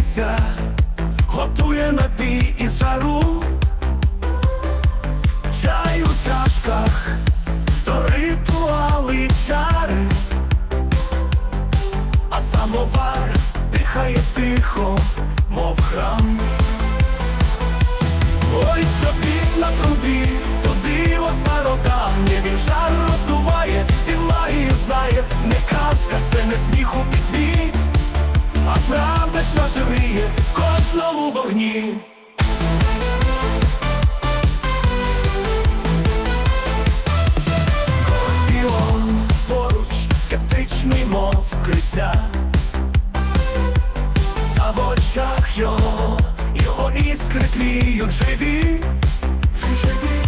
лисиця готує напій і жару, чай у чашках, то ритуали чари, а самовар дихає тихо, мов храм. Ой, чобіт на трубі, то диво стародавнє, він жар роздуває, він магію знає, не казка, це не сміх у кожному вогні. Скорпіон поруч, скептичний, мов криця. Та в очах його, його іскри тліють живі, живі.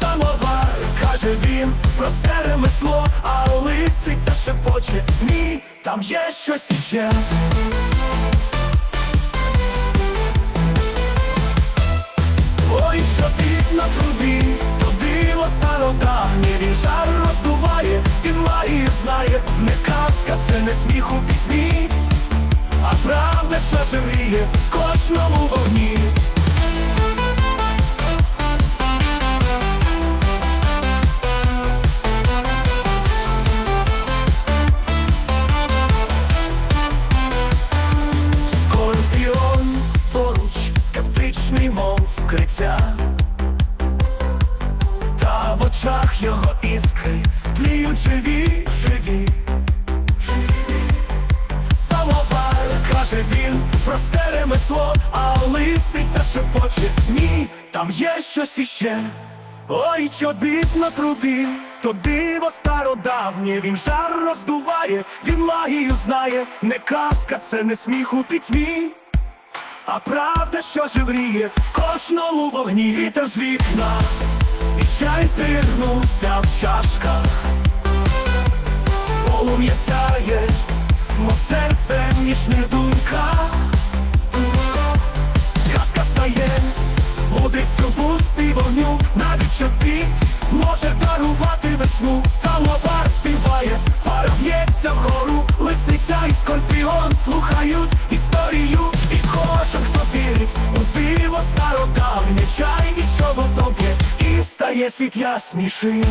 Самовар, каже він, просте ремесло, а лисиця шепоче, ні, там є щось іще. Жар роздуває, він магію знає, не казка, це не сміх у пісні. А правда, що живіє в кожному вогні. Скорпіон поруч, скептичний, мов криця. В очах його іскри. Тліють живі, живі. Самовар, каже він, просте ремесло, а лисиця шепоче, ні, там є щось іще. Ой, чобіт на трубі, то диво стародавнє, він жар роздуває, він магію знає, не казка, це не сміх у пітьмі, а правда, що живріє в кожному вогні вітер з вікна, і чай стригнувся в чашках. Полум'я сяє, мов серце в нічних думках. Казка стає, мудрістю вуст і вогню, навіть чобіт може дарувати весну. Самовар співає, пара б'ється вгору, лисиця і скорпіон слухають історію, і кожен, хто вірить стає світ яснішим.